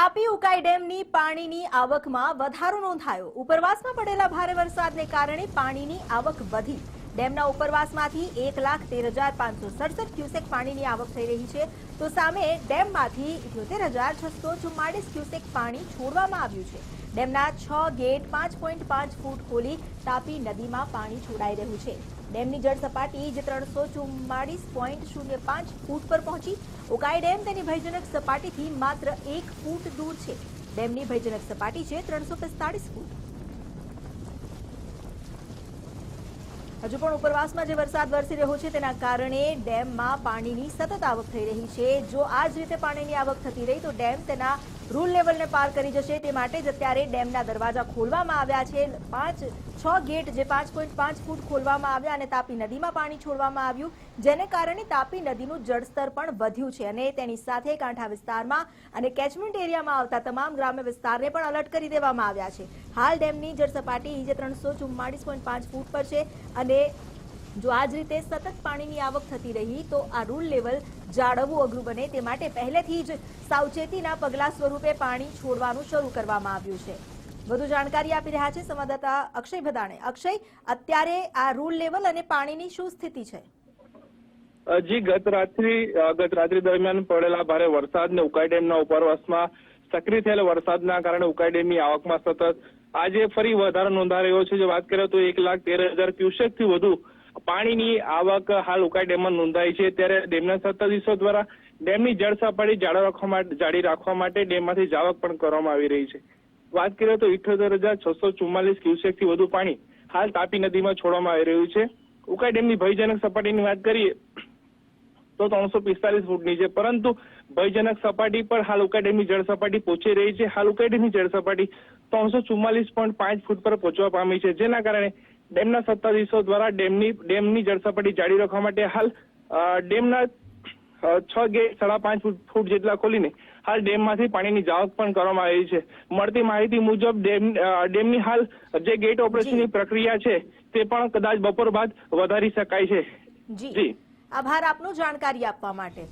તાપી ઉકાઈ ડેમની પાણીની આવકમાં વધારો નોંધાયો. ઉપરવાસમાં પડેલા ભારે વરસાદને કારણે પાણીની આવક વધી. ડેમના ઉપરવાસમાંથી એક લાખ તેર હજાર પાંચસો સડસઠ ક્યુસેક પાણીની આવક થઈ રહી છે. તો સામે ડેમમાંથી ઇઠ્યોતેર હજાર છસો ચુમ્માળીસ ક્યુસેક પાણી છોડવામાં આવ્યું છે. ડેમના છ ગેટ પાંચ પોઈન્ટ પાંચ ફૂટ ખોલી તાપી નદીમાં પાણી છોડાઈ રહ્યું છે. ડેમની જળ સપાટી જે ત્રણસો ચુમ્માળીસ પોઈન્ટ શૂન્ય પાંચ ફૂટ પર પહોંચી. ઉકાઈ ડેમ તેની ભયજનક સપાટીથી માત્ર એક ફૂટ દૂર છે. ડેમની ભયજનક સપાટી છે ત્રણસો પિસ્તાળીસ ફૂટ. હજુ પણ ઉપરવાસમાં જે વરસાદ વરસી રહ્યો છે તેના કારણે ડેમમાં પાણીની સતત આવક થઈ રહી છે. જો આ જ રીતે પાણીની આવક થતી રહી તો ડેમ તેના રૂલ લેવલને પાર કરી જશે. તે માટે જ અત્યારે ડેમના દરવાજા ખોલવામાં આવ્યા છે. પાંચ, છ ગેટ જે પાંચ પોઈન્ટ પાંચ ફૂટ ખોલવામાં આવ્યા અને તાપી નદીમાં પાણી છોડવામાં આવ્યું. જેને કારણે તાપી નદીનું જળસ્તર પણ વધ્યું છે અને તેની સાથે કાંઠા વિસ્તારમાં અને કેચમેન્ટ એરિયામાં આવતા તમામ ગ્રામ્ય વિસ્તારને પણ અલર્ટ કરી દેવામાં આવ્યા છે. હાલ ડેમની જળ સપાટી જે ત્રણસો ચુમ્માળીસ પોઈન્ટ પાંચ ફૂટ પર છે અને જો આ જ રીતે સતત પાણીની આવક થતી રહી, તો આ રૂલ લેવલ જાળવવું અઘરું બને તે માટે પહેલેથી જ સાવચેતીના પગલા સ્વરૂપે પાણી છોડવાનું શરૂ કરવામાં આવ્યું છે. વધુ જાણકારી આપી રહ્યા છે સંવાદદાતા અક્ષય ભદાણે. અક્ષય, અત્યારે આ રૂલ લેવલ અને પાણીની શું સ્થિતિ છે? જી, ગત રાત્રિ ગત રાત્રિ દરમિયાન પડેલા ભારે વરસાદને ઉકાઈ ડેમના ઉપરવાસમાં સક્રિય થયેલા વરસાદના કારણે ઉકાઈ ડેમની આવકમાં સતત આજે ફરી વધારો નોંધાઈ રહ્યો છે. જો વાત કરીએ તો એક લાખ તેર હજાર ક્યુસેકથી વધુ પાણીની આવક હાલ ઉકાઈ ડેમમાં નોંધાઈ છે. ત્યારે ડેમના સત્તાધીશો દ્વારા ડેમની જળ સપાટી જાળવી રાખવા માટે જાળી રાખવા માટે ડેમમાંથી જાવક પણ કરવામાં આવી રહી છે. વાત કરીએ તો ઇઠોતેર હજાર છસો ચુમ્માલીસ ક્યુસેકથી વધુ પાણી હાલ તાપી નદીમાં છોડવામાં આવી રહ્યું છે. ઉકાઈ ડેમની ભયજનક સપાટીની વાત કરીએ તો ત્રણસો પિસ્તાલીસ ફૂટની છે પરંતુ ભયજનક સપાટી પર હાલ ઉકાઈ ડેમની જળ સપાટી પહોંચી રહી છે. હાલ ઉકાઈ ડેમની જળ સપાટી ત્રણસો ચુમ્માલીસ પોઈન્ટ પાંચ ફૂટ પર પહોંચવા પામી છે, જેના કારણે ડેમના સત્તાધીશો દ્વારા ડેમની ડેમની જળસપાટી જાળવી રાખવા માટે હાલ ડેમના છ ગેટ સાડા પાંચ ફૂટ જેટલા ખોલીને હાલ ડેમમાંથી પાણીની જાવક પણ કરવામાં આવી છે. મળતી માહિતી મુજબ ડેમ ડેમની હાલ જે ગેટ ઓપરેશનની પ્રક્રિયા છે તે પણ કદાચ બપોર બાદ વધારી શકાય છે. જી. આભાર આપનો જાણકારી આપવા માટે.